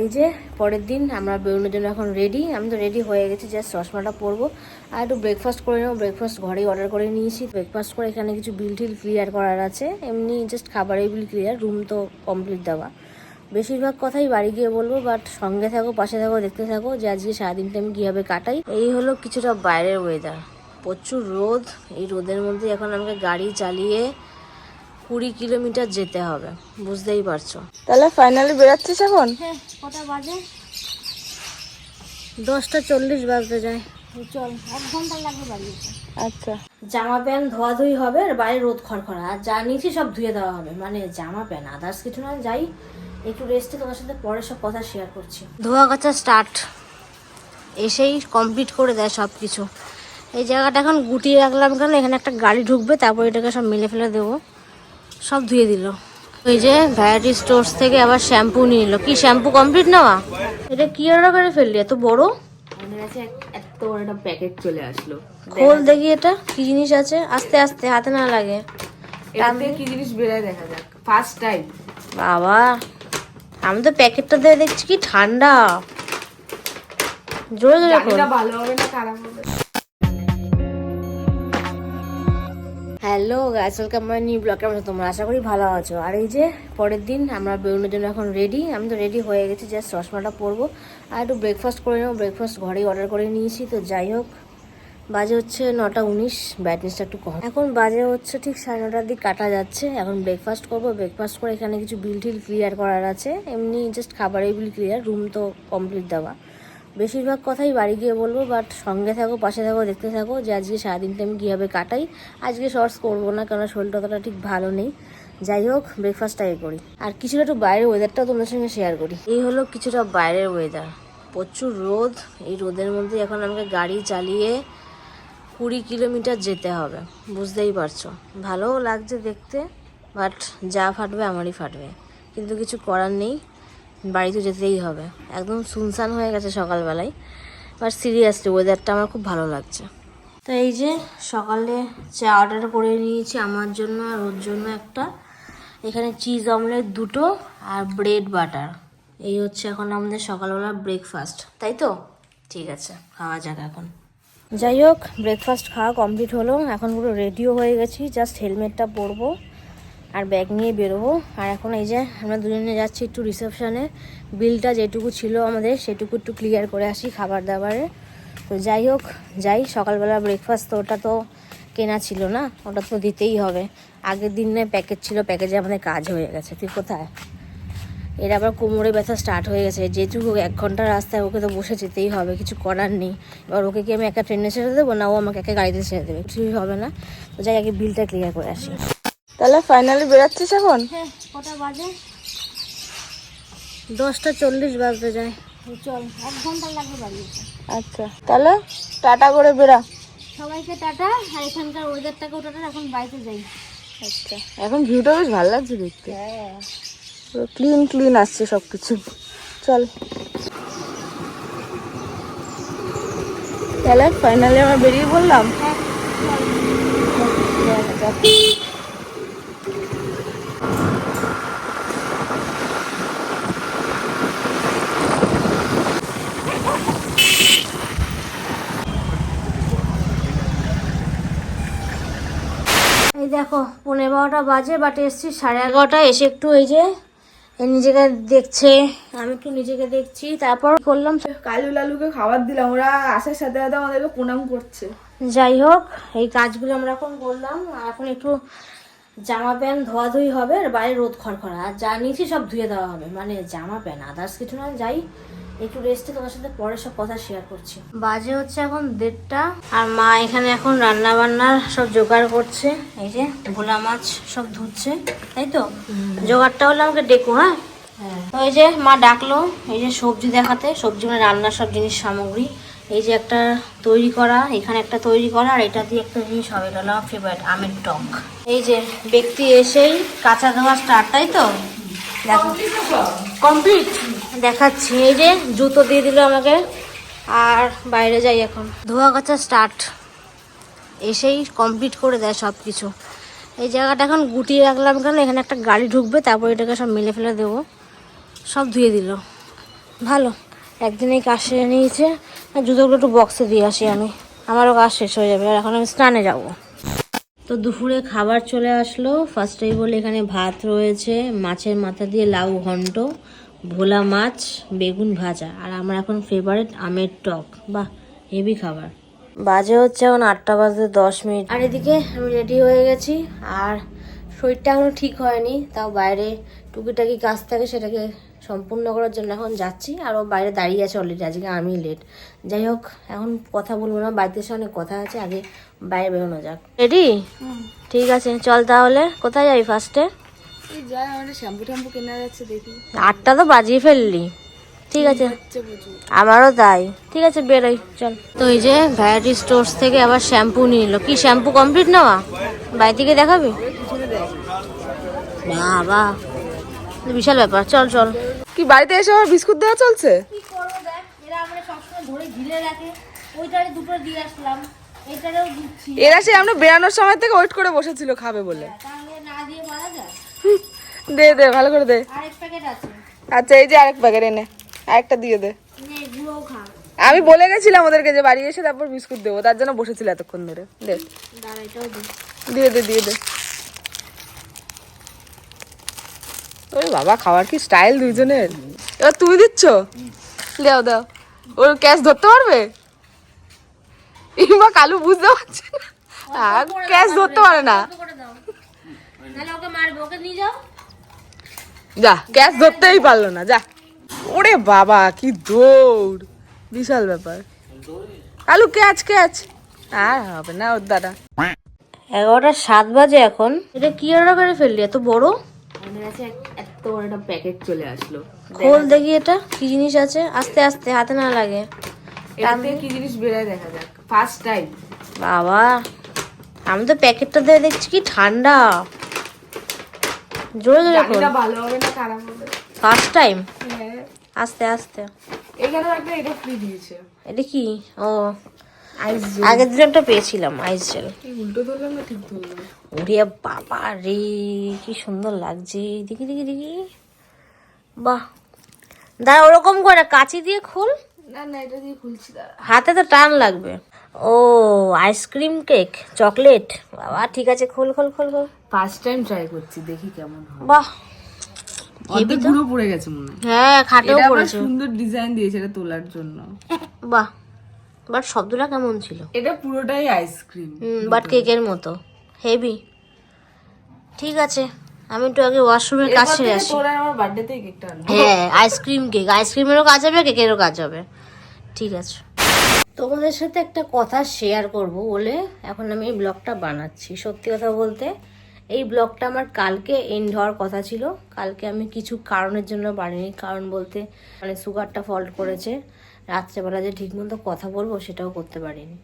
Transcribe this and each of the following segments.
এই যে, পরের দিন আমরা বেরোনোর জন্য এখন রেডি আমি তো রেডি হয়ে গেছি জাস্ট চশমাটা পরবো। আর একটু ব্রেকফাস্ট করে নেব। ব্রেকফাস্ট ঘরেই অর্ডার করে নিয়েছি। ব্রেকফাস্ট করে এখানে কিছু বিল টিল ক্লিয়ার করার আছে। এমনি জাস্ট খাবারের বিল ক্লিয়ার রুম তো কমপ্লিট দেওয়া। বেশিরভাগ কথাই বাড়ি গিয়ে বলব বাট সঙ্গে থাকো, পাশে থাকো, দেখতে থাকো যে আজকে সারাদিনটা আমি কীভাবে কাটাই। এই হলো কিছুটা বাইরের ওয়েদার প্রচুর রোদ। এই রোদের মধ্যে এখন আমাকে গাড়ি চালিয়ে কুড়ি কিলোমিটার যেতে হবে বুঝতেই পারছ। তাহলে ফাইনালি বেরাচ্ছিস এখন? হ্যাঁ কটা বাজে? দশটা চল্লিশ বাজতে যায়। চল এক ঘণ্টা লাগবে বাড়ি আচ্ছা। জামা প্যান্ট ধোয়াধুয়ি হবে আর বাইরে রোদ খড়খড়া। আর যা নিয়েছি সব ধুয়ে দেওয়া হবে। মানে জামা প্যান্ট আদার্স কিছু না যাই। একটু রেস্টে তোমার সাথে পরে সব কথা শেয়ার করছি। ধোয়া কাচা স্টার্ট এসেই কমপ্লিট করে দেয় সব কিছু এই জায়গাটা এখন গুটিয়ে রাখলাম কেন? এখানে একটা গাড়ি ঢুকবে তারপর এটাকে সব মেলে ফেলে দেবো। সব ধুয়ে দিল। ওই যে ভ্যারাইটি স্টোর্স থেকে আবার শ্যাম্পু নিয়ে নিল। কি শ্যাম্পু কমপ্লিট নেওয়া? এটা কি অর্ডার করে ফেললি? এত বড়? আমাদের কাছে এত বড় একটা প্যাকেট চলে আসলো। খোল দেখি এটা কি জিনিস আছে? আস্তে আস্তে হাতে না লাগে। এটাতে কি জিনিস বেরোয় দেখা যাক। ফার্স্ট টাইম বাবা আমি তো প্যাকেটটা দিয়ে দেখছি কি ঠান্ডা। জোরে জোরে ভালো হবে না খারাপ হবে। Hello guys welcome my new blog কেমন তোমরা? আশা করি ভালো আছো। আর এই যে, পরের দিন আমরা বেরোনোর জন্য এখন রেডি আমি তো রেডি হয়ে গেছি জাস্ট চশমাটা পরবো। আর একটু ব্রেকফাস্ট করে নেব ব্রেকফাস্ট ঘরেই অর্ডার করে নিয়েছি, তো যাই হোক। বাজে হচ্ছে নটা উনিশ ব্রাইটনেসটা একটু কম। এখন বাজে হচ্ছে ঠিক সাড়ে নটার দিক কাটা যাচ্ছে। এখন ব্রেকফাস্ট করব ব্রেকফাস্ট করে এখানে কিছু বিল টিল ক্লিয়ার করার আছে। এমনি জাস্ট খাবারের বিল ক্লিয়ার রুম তো কমপ্লিট দেওয়া। বেশিরভাগ কথাই বাড়ি গিয়ে বলব বাট সঙ্গে থাকো, পাশে থাকো, দেখতে থাকো যে আজকে সারাদিনটা আমি কীভাবে কাটাই। আজকে শর্টস করব না কারণ শরীরটা অতটা ঠিক ভালো নেই। যাই হোক ব্রেকফাস্টটা এ করি। আর কিছুটা একটু বাইরের ওয়েদারটাও তোমাদের সঙ্গে শেয়ার করি। এই হলো কিছুটা বাইরের ওয়েদার প্রচুর রোদ। এই রোদের মধ্যে এখন আমাকে গাড়ি চালিয়ে কুড়ি কিলোমিটার যেতে হবে। বুঝতেই পারছ। ভালোও লাগছে দেখতে বাট যা ফাটবে আমারই ফাটবে। কিন্তু কিছু করার নেই। বাড়ি তো যেতেই হবে। একদম সুনসান হয়ে গেছে সকালবেলায় বাট সিরিয়াসলি ওয়েদারটা আমার খুব ভালো লাগছে। তো এই যে সকালে চা অর্ডার করে নিয়েছি আমার জন্য আর ওর জন্য একটা। এখানে চিজ অমলেট দুটো আর ব্রেড বাটার এই হচ্ছে এখন আমাদের সকালবেলা ব্রেকফাস্ট তাই তো? ঠিক আছে, খাওয়া যাক এখন। যাই হোক ব্রেকফাস্ট খাওয়া কমপ্লিট হলো। এখন পুরো রেডিও হয়ে গেছি। জাস্ট হেলমেটটা পরবো। আর ব্যাগ নিয়ে বেরোবো। আর এখন এই যে আমরা দুজনে যাচ্ছি একটু রিসেপশনে বিলটা যেটুকু ছিল আমাদের, সেটুকু একটু ক্লিয়ার করে আসি খাবার দাবারে তো যাই হোক, যাই, সকালবেলা ব্রেকফাস্ট তো ওটা তো কেনা ছিল না, ওটা তো দিতেই হবে। আগের দিন নয় প্যাকেজ ছিল প্যাকেজে আমাদের কাজ হয়ে গেছে। তুই কোথায়? এর আবার কোমরে ব্যথা স্টার্ট হয়ে গেছে। যেটুকু এক ঘণ্টার রাস্তায় ওকে তো বসে যেতেই হবে, কিছু করার নেই। এবার ওকে কি আমি একা ট্রেনে ছেড়ে দেবো, না ও আমাকে একা গাড়িতে ছেড়ে দেবে? কিছুই হবে না। তো যাই, আগে বিলটা ক্লিয়ার করে আসি। তাহলে ফাইনালি বেরাচ্ছিস এখন? হ্যাঁ কটা বাজে? দশটা চল্লিশ বাজতে যায়। চল এক ঘণ্টা লাগবে বাড়ি আচ্ছা তাহলে টাটা করে বেরা। সবাইকে টাটা আর এখানকার ওয়েদারটাকেও টাটা এখন বাড়িতে যাই। আচ্ছা এখন ভিউটা বেশ ভালো লাগছে দেখতে। হ্যাঁ। ক্লিন ক্লিন আসছে সব কিছু চল। তাহলে ফাইনালি আমরা বেরিয়ে পড়লাম? এই দেখো পনেরো বারোটা বাজে বাট এসছি সাড়ে এগারোটা এসে একটু এই যে নিজেকে দেখছে আমি একটু নিজেকে দেখছি তারপর করলাম কালু লালুকে খাবার দিলাম ওরা আসার সাথে সাথে আমাদেরকে প্রণাম করছে। যাই হোক এই কাজগুলো আমরা এখন করলাম আর এখন একটু জামা প্যান্ট ধোয়াধুয়ি হবে আর বাইরে রোদ খড়খড়া আর যা নিয়েছি সব ধুয়ে দেওয়া হবে। মানে জামা প্যান্ট আদার্স কিছু না যাই একটু রেস্টে তোমার সাথে পরে সব কথা শেয়ার করছি। বাজে হচ্ছে এখন দেড়টা। আর মা এখানে এখন রান্না বান্নার সব জোগাড় করছে। এই যে ভোলা মাছ সব ধুচ্ছে তাই তো? জোগাড়টা হলে আমাকে ডেকো হ্যাঁ? তো এই যে মা ডাকলো এই যে সবজি দেখাতে সবজি মানে রান্নার সব জিনিস সামগ্রী। এই যে একটা তৈরি করা এখানে একটা তৈরি করা আর এটা দিয়ে একটা জিনিস হবে এটা হলো আমার ফেভারিট আমের টক। এই যে ব্যক্তি এসেই কাঁচা ধোয়া স্টার্ট তাই তো? দেখো কমপ্লিট দেখাচ্ছি, এই যে জুতো দিয়ে দিল আমাকে। আর বাইরে যাই এখন। ধোয়া কাচা স্টার্ট এসেই কমপ্লিট করে দেয় সব কিছু এই জায়গাটা এখন গুটিয়ে রাখলাম কেন? এখানে একটা গাড়ি ঢুকবে, তারপর এটাকে সব মেলে ফেলে দেবো। সব ধুয়ে দিল। ভালো। একদিনেই কাজ সেরে নিয়েছে। জুতোগুলো একটু বক্সে দিয়ে আসি আমি। আমারও কাজ শেষ হয়ে যাবে। আর এখন আমি স্নানে যাব। তো দুপুরে খাবার চলে আসলো। ফার্স্টেই বলে এখানে ভাত রয়েছে, মাছের মাথা দিয়ে লাউ ঘন্ট। ভোলা মাছ বেগুন ভাজা আর আমার এখন ফেভারিট আমের টক। বাহ হেভি খাবার। বাজে হচ্ছে এখন আটটা বাজে দশ মিনিট। আর এদিকে আমি রেডি হয়ে গেছি আর শরীরটা এখনও ঠিক হয়নি তাও বাইরে টুকিটাকি কাজ থাকে সেটাকে সম্পূর্ণ করার জন্য এখন যাচ্ছি আর ও বাইরে দাঁড়িয়ে আছে অলরেডি আজকে আমি লেট যাই হোক এখন কথা বলব না বাড়িতে এসে অনেক কথা আছে আগে বাইরে বেরোনো যাক। রেডি ঠিক আছে চল তাহলে কোথায় যাবি ফার্স্টে যাই আমাদের শ্যাম্পু ট্যাম্পু কেনা যাচ্ছে দেখি। আটটা তো বাজিয়ে ফেললি। ঠিক আছে। আমারও তাই। ঠিক আছে বেরোই চল। তো এই যে ভ্যারাইটি স্টোর্স থেকে আবার শ্যাম্পু নিয়ে নিল কি শ্যাম্পু কমপ্লিট নেওয়া? বাড়ি থেকে দেখাবি? বাবা বিশাল ব্যাপার। চল চল। কি বাড়িতে এসে আমার বিস্কুট দেওয়া চলছে? কি করব দেখ এরা আমরা সবসময় ধরে ঝিলে রাখে। ওইটারে দুটো দিয়ে আসলাম এটারেও দিচ্ছি। এরা সে আমরা বেরানোর সময় থেকে ওয়েট করে বসেছিল খাবে বলে। দে দে ভালো করে দে। আচ্ছা এই যে আরেক প্যাকেট এনে। আরেকটা দিয়ে দে। আমি বলে গেছিলাম ওদেরকে যে বাড়ি এসে তারপর বিস্কুট দেবো তার জন্য বসেছিল এতক্ষণ ধরে। দে। দিয়ে দে দিয়ে দে। ওরে বাবা খাওয়ার কি স্টাইল দুইজনের? এবার তুমি দিচ্ছ? দাও দাও। ওর ক্যাশ ধরতে পারবে? ইমা কালু বুঝতে পারছে না। ক্যাশ ধরতে পারে না। ওকে মারবে ওকে নিয়ে যাও। যা ক্যাশ ধরতেই পারল না যা। ওরে বাবা কি দৌড়। বিশাল ব্যাপার। আলু ক্যাচ ক্যাচ আর হবে না ওর দ্বারা। এগারোটা সাত বাজে এখন। এটা কি অর্ডার করে ফেললি? এত বড়? আমাদের কাছে এত বড় একটা প্যাকেট চলে আসলো। খোল দেখি এটা কি জিনিস আছে। আস্তে আস্তে হাতে না লাগে। এটাতে কি জিনিস বেরোয় দেখা যাক। ফার্স্ট টাইম বাবা আমি তো প্যাকেটটা দিয়ে দেখছি কি ঠান্ডা। জোরে জোরে ভালো হবে না খারাপ হবে ফার্স্ট টাইম হ্যাঁ। আস্তে আস্তে। এখানেও একটা এটা ফ্রি দিয়েছে। এটা কি? ও। আইস আগের দিন একটা পেয়েছিলাম আইস জেল উল্টো ধরলাম না ঠিক ধরলাম। ওরে বাবা রে কি সুন্দর লাগছে। দেখি দেখি দেখি। বাহ। দাঁড়া ওরকম করে কাঁচি দিয়ে খোল। না না এটা দিয়ে খুলছি দাঁড়া। হাতে তো টান লাগবে। ও আইসক্রিম কেক চকলেট বাবা ঠিক আছে খোল খোল খোল খোল। ফার্স্ট টাইম ট্রাই করছি দেখি কেমন হয়। বাহ। অর্ধেক পুরো পড়ে গেছে মনে হয়। হ্যাঁ খাটেও এটা পড়েছে। সুন্দর ডিজাইন দিয়েছে এটা তোলার জন্য। বাহ। বাট শব্দটা কেমন ছিল? এটা পুরোটাই আইসক্রিম হুম বাট কেকের মতো। হেভি। ঠিক আছে আমি একটু আগে ওয়াশরুমের কাজ সেরে আসি। আমার বার্থডেতেই কেকটা হ্যাঁ আইসক্রিম কেক আইসক্রিমেরও কাজ হবে কেকেরও কাজ হবে। ঠিক আছে। তোমাদের সাথে একটা কথা শেয়ার করব বলে এখন আমি এই ব্লগটা বানাচ্ছি সত্যি কথা বলতে। এই ব্লগটা আমার কালকে এন্ড হওয়ার কথা ছিল। কালকে আমি কিছু কারণের জন্য বানিনি। কারণ বলতে মানে সুগারটা ফল্ট করেছে। রাত্রেবেলা যে ঠিকমতো কথা বলব সেটাও করতে পারিনি।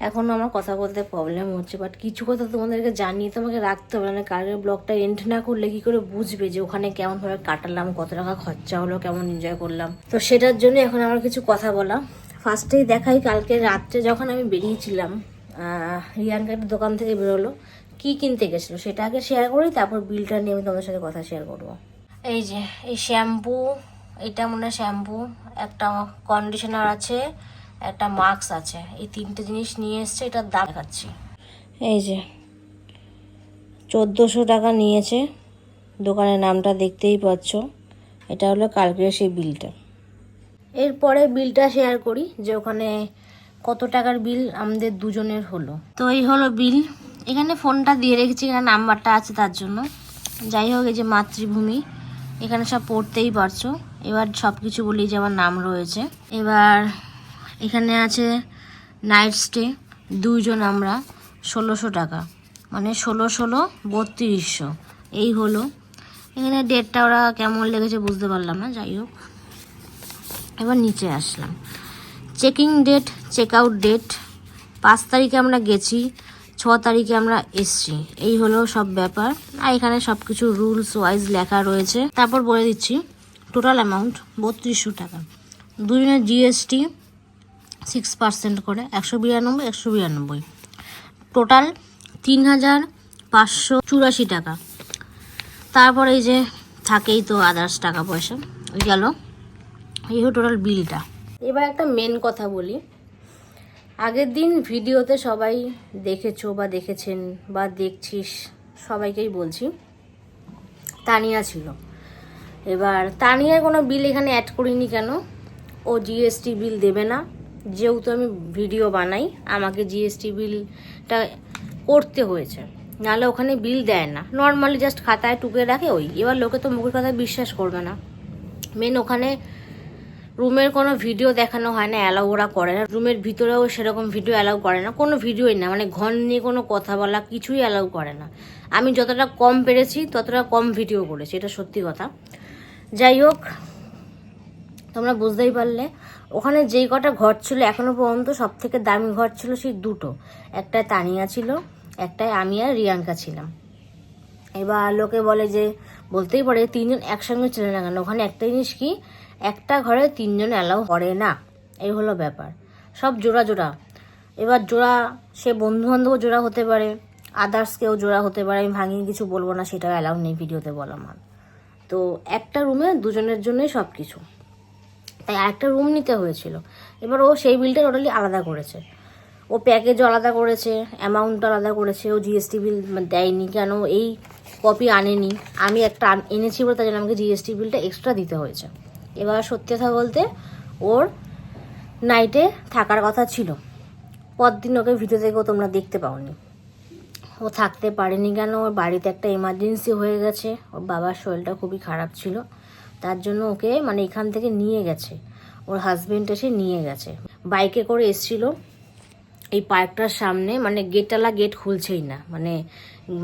এখন আমার কথা বলতে প্রবলেম হচ্ছে। বাট কিছু কথা তোমাদেরকে জানিয়ে তোমাকে রাখতে হবে। না কালকের ব্লগটা এন্ড না করলে কি করে বুঝবে যে ওখানে কেমনভাবে কাটালাম, কত টাকা খরচা হলো, কেমন এনজয় করলাম। তো সেটার জন্য এখন আমার কিছু কথা বলা। ফার্স্টেই দেখাই, কালকে রাত্রে যখন আমি বেরিয়েছিলাম রিয়ানকে একটা দোকান থেকে বেরোলো। কি কিনতে গেছিল সেটা আগে শেয়ার করি তারপর বিলটা নিয়ে আমি তোমাদের সাথে কথা শেয়ার করব। এই যে এই শ্যাম্পু এটা মনে হয় শ্যাম্পু একটা কন্ডিশনার আছে একটা মাস্ক আছে এই তিনটে জিনিস নিয়ে এসছে এটার দাম দেখাচ্ছি। এই যে চোদ্দোশো টাকা নিয়েছে দোকানের নামটা দেখতেই পাচ্ছ এটা হলো কালকের সেই বিলটা এরপরে বিলটা শেয়ার করি যে ওখানে কত টাকার বিল আমাদের দুজনের হলো। তো এই হলো বিল এখানে ফোনটা দিয়ে রেখেছি, এখানে নাম্বারটা আছে তার জন্য। যাই হোক, এই যে মাতৃভূমি, এখানে সব পড়তেই পারছ। এবার সব কিছু বলি যে আমার নাম রয়েছে। এবার এখানে আছে নাইট স্টে দুইজন আমরা, ষোলোশো টাকা। মানে ষোলো ষোলো, বত্রিশশো। এই হলো। এখানে ডেটটা ওরা কেমন লেগেছে বুঝতে পারলাম না, যাই হোক। এবার নিচে আসলাম। Checking date check out date পাঁচ তারিখে আমরা গেছি। ছ তারিখে আমরা এসছি। এই হলো সব ব্যাপার। আর এখানে সব কিছু রুলস ওয়াইজ লেখা রয়েছে। তারপর বলে দিচ্ছি টোটাল অ্যামাউন্ট বত্রিশশো টাকা। দুজনের জিএসটি সিক্স পার্সেন্ট করে, একশো বিরানব্বই একশো বিরানব্বই। টোটাল তিন হাজার পাঁচশো চুরাশি টাকা। তারপর এই যে থাকেই তো আদার্স টাকা পয়সা। গেল। এই হলো টোটাল বিলটা এবার একটা মেন কথা বলি। আগের দিন ভিডিওতে সবাই দেখেছ বা দেখেছেন বা দেখছিস, সবাইকেই বলছি। তানিয়া ছিল। এবার তানিয়ার কোনো বিল এখানে অ্যাড করিনি কেন? ও জিএসটি বিল দেবে না। যেহেতু আমি ভিডিও বানাই, আমাকে জিএসটি বিলটা করতে হয়েছে। নাহলে ওখানে বিল দেয় না। নর্মালি জাস্ট খাতায় টুকে রাখে ওই। এবার লোকে তো মুখের কথা বিশ্বাস করবে না। মেন ওখানে রুমের কোনো ভিডিও দেখানো হয় না অ্যালাউ ওরা করে না। রুমের ভিতরেও সেরকম ভিডিও অ্যালাউ করে না, কোনো ভিডিওই না। মানে ঘর নিয়ে কোনো কথা বলা, কিছুই অ্যালাউ করে না। আমি যতটা কম পেরেছি, ততটা কম ভিডিও করেছি, এটা সত্যি কথা। যাই হোক, তোমরা বুঝতেই পারলে। ওখানে যেই কটা ঘর ছিল, এখনও পর্যন্ত সব থেকে দামি ঘর ছিল সেই দুটো। একটায় তানিয়া ছিল একটায় আমি আর রিয়াঙ্কা ছিলাম। এবার লোকে বলে যে, বলতেই পারে, তিনজন একসঙ্গে ছিল না কেন? ওখানে একটা জিনিস কি? একটা ঘরে তিনজন অ্যালাউ করে না। এই হলো ব্যাপার। সব জোড়া জোড়া। এবার জোড়া, সে বন্ধু বান্ধব জোড়া হতে পারে আদার্স কেউ জোড়া হতে পারে, আমি ভাঙিয়ে কিছু বলব না, সেটাও অ্যালাউ নেই ভিডিওতে বলা আমার তো একটা রুমে দুজনের জন্যই সব কিছু তাই আরেকটা রুম নিতে হয়েছিল। এবার ও সেই বিলটা টোটালি আলাদা করেছে। ও প্যাকেজও আলাদা করেছে অ্যামাউন্ট আলাদা করেছে, ও জিএসটি বিল দেয়নি কেন, এই কপি আনেনি। আমি একটা এনেছি বলে তাই জন্য আমাকে জিএসটি বিলটা এক্সট্রা দিতে হয়েছে। এবার সত্যি কথা বলতে ওর নাইটে থাকার কথা ছিল। পরদিন ওকে ভিডিও থেকেও তোমরা দেখতে পাওনি। ও থাকতে পারেনি কেন? ওর বাড়িতে একটা এমার্জেন্সি হয়ে গেছে। ওর বাবার শরীরটা খুবই খারাপ ছিল। তার জন্য ওকে মানে এখান থেকে নিয়ে গেছে। ওর হাজবেন্ড এসে নিয়ে গেছে। বাইকে করে এসছিল। এই পার্কটার সামনে মানে গেটওয়ালা গেট খুলছেই না। মানে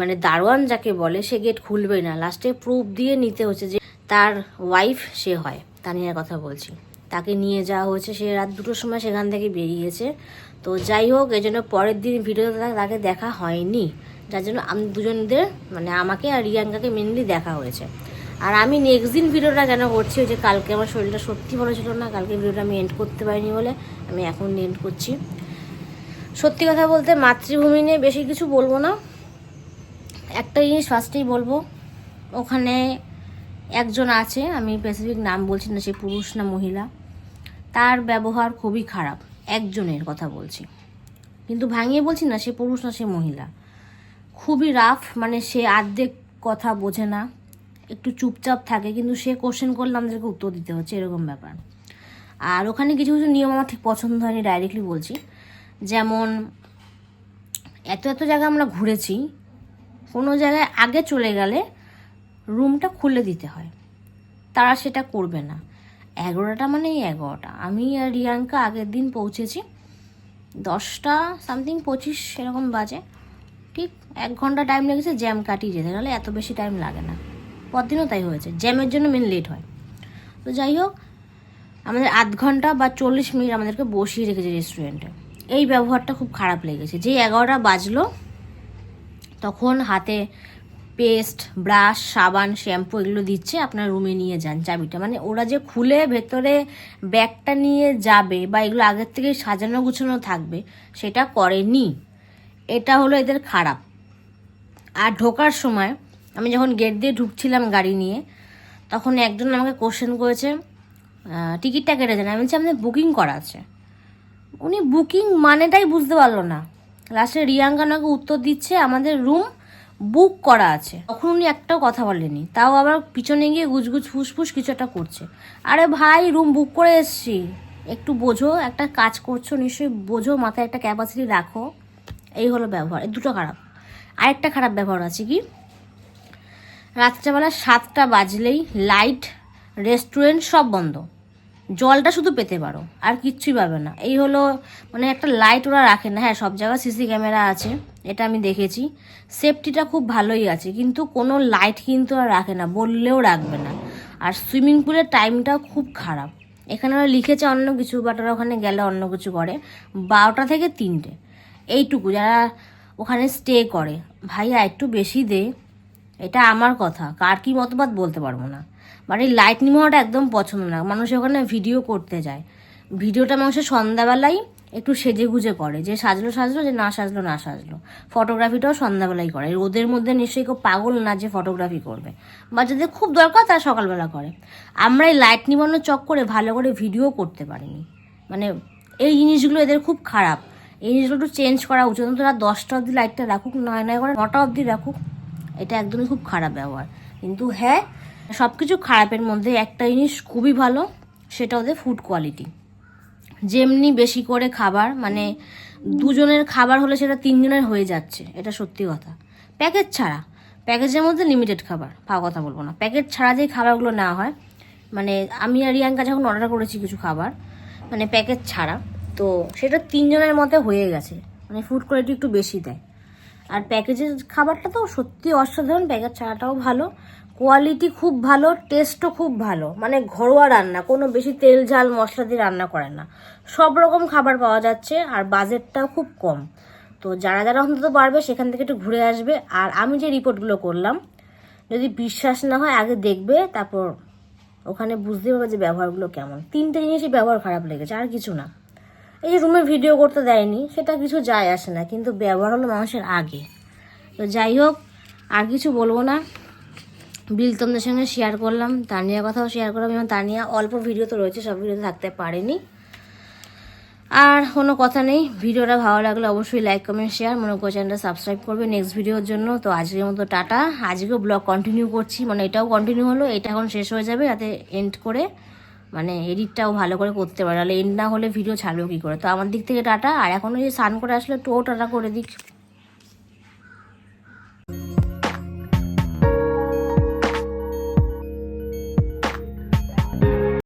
মানে দারোয়ান যাকে বলে, সে গেট খুলবেই না। লাস্টে প্রুফ দিয়ে নিতে হচ্ছে যে তার ওয়াইফ সে হয়। তানিয়ার কথা বলছি। তাকে নিয়ে যাওয়া হয়েছে, সে রাত দুটোর সময় সেখান থেকে বেরিয়েছে। তো যাই হোক এই জন্য পরের দিন ভিডিওতে তাকে দেখা হয়নি। যার জন্য আমি দুজনদের মানে আমাকে আর রিয়াঙ্কাকে মেনলি দেখা হয়েছে। আর আমি নেক্সট দিন ভিডিওটা কেন করছি, ওই যে কালকে আমার শরীরটা সত্যি ভালো ছিল না, কালকে ভিডিওটা আমি এন্ড করতে পারিনি বলে আমি এখন এন্ড করছি। সত্যি কথা বলতে মাতৃভূমি নিয়ে বেশি কিছু বলব না। একটা জিনিস ফার্স্টেই বলব, ওখানে একজন আছে, আমি স্পেসিফিক নাম বলছি না, সে পুরুষ না মহিলা। তার ব্যবহার খুবই খারাপ, একজনের কথা বলছি। কিন্তু ভাঙিয়ে বলছি না, সে পুরুষ না, সে মহিলা। খুবই রাফ মানে সে আর্ধেক কথা বোঝে না, একটু চুপচাপ থাকে, কিন্তু সে কোশ্চেন করলে আমাদেরকে উত্তর দিতে হচ্ছে, এরকম ব্যাপার। আর ওখানে কিছু কিছু নিয়ম আমার ঠিক পছন্দ হয়নি ডাইরেক্টলি বলছি। যেমন, এত এত জায়গা আমরা ঘুরেছি, কোনো জায়গায় আগে চলে গেলে রুমটা খুলে দিতে হয়। তারা সেটা করবে না। এগারোটা মানেই এগারোটা। আমি আর রিয়াঙ্কা আগের দিন পৌঁছেছি। দশটা সামথিং পঁচিশ এরকম বাজে। ঠিক এক ঘণ্টা টাইম লেগেছে জ্যাম কাটিয়ে যেতে। নাহলে এত বেশি টাইম লাগে না। পরদিনও তাই হয়েছে। জ্যামের জন্য মেন লেট হয়। তো যাই হোক, আমাদের আধ ঘণ্টা বা চল্লিশ মিনিট আমাদেরকে বসিয়ে রেখেছে রেস্টুরেন্টে এই ব্যবহারটা খুব খারাপ লেগেছে। যেই এগারোটা বাজলো, তখন হাতে পেস্ট, ব্রাশ, সাবান, শ্যাম্পু এগুলো দিচ্ছে, আপনার রুমে নিয়ে যান চাবিটা। মানে ওরা যে খুলে ভেতরে ব্যাগটা নিয়ে যাবে বা এগুলো আগের থেকে সাজানো গুছানো থাকবে, সেটা করেনি। এটা হলো এদের খারাপ। আর ঢোকার সময় আমি যখন গেট দিয়ে ঢুকছিলাম গাড়ি নিয়ে, তখন একজন আমাকে কোশ্চেন করেছে টিকিটটা কেটেছেন আমি বলছি আমাদের বুকিং করা আছে। উনি বুকিং মানেটাই বুঝতে পারল না। লাস্টে রিয়াঙ্কা উত্তর দিচ্ছে, আমাদের রুম বুক করা আছে। তখন উনি একটাও কথা বলেনি তাও আবার পিছনে গিয়ে গুজগুজ, ফুসফুস কিছু একটা করছে। আরে ভাই রুম বুক করে এসছি। একটু বোঝো, একটা কাজ করছ, নিশ্চয়ই বোঝো, মাথায় একটা ক্যাপাসিটি রাখো। এই হলো ব্যবহার, এই দুটো খারাপ। আরেকটা খারাপ ব্যবহার আছে কি? রাত্রেবেলা সাতটা বাজলেই লাইট রেস্টুরেন্ট সব বন্ধ। জলটা শুধু পেতে পারো, আর কিচ্ছুই পাবে না। এই হলো মানে একটা লাইট ওরা রাখে না। হ্যাঁ সব জায়গায় সিসি ক্যামেরা আছে, এটা আমি দেখেছি। সেফটিটা খুব ভালোই আছে, কিন্তু কোনো লাইট কিন্তু আর রাখে না, বললেও রাখবে না। আর সুইমিং পুলের টাইমটাও খুব খারাপ। এখানে ওরা লিখেছে অন্য কিছু বাট ওরা ওখানে গেলে অন্য কিছু করে। বারোটা থেকে তিনটে, এইটুকু যারা ওখানে স্টে করে। ভাইয়া, একটু বেশি দে। এটা আমার কথা। কার কি মতবাদ বলতে পারব না। মানে লাইট নিমাওয়াটা একদম পছন্দ না। মানুষ ওখানে ভিডিও করতে যায়। ভিডিওটা মানুষের সন্ধ্যাবেলায় একটু সেজে গুজে করে যে সাজলো সাজলো, যে না সাজলো না সাজলো। ফটোগ্রাফিটাও সন্ধ্যাবেলায় করে। আর ওদের মধ্যে নিশ্চয়ই কেউ পাগল না যে ফটোগ্রাফি করবে। বা যাদের খুব দরকার তারা সকালবেলা করে। আমরা এই লাইট নিবানোর চক করে ভালো করে ভিডিও করতে পারিনি। মানে এই জিনিসগুলো এদের খুব খারাপ। এই জিনিসগুলো একটু চেঞ্জ করা উচিত। ওরা দশটা অবধি লাইটটা রাখুক, নয় নয় করে নটা অবধি রাখুক। এটা একদমই খুব খারাপ ব্যবহার। কিন্তু হ্যাঁ সব কিছু খারাপের মধ্যে একটা জিনিস খুবই ভালো, সেটা ওদের ফুড কোয়ালিটি যেমনি বেশি করে খাবার মানে দুজনের খাবার হলে সেটা তিনজনের হয়ে যাচ্ছে, এটা সত্যি কথা। প্যাকেট ছাড়া, প্যাকেজের মধ্যে লিমিটেড খাবার পাওয়া কথা বলব না। প্যাকেট ছাড়া যে খাবারগুলো নেওয়া হয় মানে আমি আর রিয়াঙ্কা যখন অর্ডার করেছি কিছু খাবার মানে প্যাকেট ছাড়া, তো সেটা তিনজনের মধ্যে হয়ে গেছে মানে ফুড কোয়ালিটি একটু বেশি দেয়। আর প্যাকেজের খাবারটা তো সত্যি অসাধারণ, প্যাকেজ ছাড়াটাও ভালো। কোয়ালিটি খুব ভালো, টেস্টও খুব ভালো। মানে ঘরোয়া রান্না, কোনো বেশি তেল, ঝাল, মশলা দিয়ে রান্না করে না। সব রকম খাবার পাওয়া যাচ্ছে আর বাজেটটাও খুব কম। তো যারা যারা অন্তত পারবে সেখান থেকে একটু ঘুরে আসবে। আর আমি যে রিপোর্টগুলো করলাম, যদি বিশ্বাস না হয় আগে দেখবে, তারপর ওখানে বুঝতে পারবে যে ব্যবহারগুলো কেমন। তিনটে জিনিসই ব্যবহার খারাপ লেগেছে, আর কিছু না। এই যে রুমে ভিডিও করতে দেয়নি, সেটা কিছু যায় আসে না, কিন্তু ব্যবহার হলো মানুষের আগে। তো যাই হোক, আর কিছু বলব না। বিল তোমাদের সঙ্গে শেয়ার করলাম, তানিয়ার কথাও শেয়ার করলাম, এবং তানিয়া অল্প ভিডিও তো রয়েছে, সব ভিডিও থাকতে পারেনি। আর কোনো কথা নেই, ভিডিওটা ভালো লাগলে অবশ্যই লাইক কমেন্ট শেয়ার মনে করে চ্যানেলটা সাবস্ক্রাইব করবে নেক্সট ভিডিওর জন্য। তো আজকের মতো টাটা, আজকেও ব্লগ কন্টিনিউ করছি মানে এটাও কন্টিনিউ হলো, এটা এখন শেষ হয়ে যাবে যাতে এন্ড করে। মানে এডিটটাও ভালো করে করতে পারে। তাহলে এন্ড না হলে ভিডিও ছাড়বে কী করে? তো আমার দিক থেকে টাটা। আর এখনও যে স্নান করে আসলে টো টাটা করে দিক।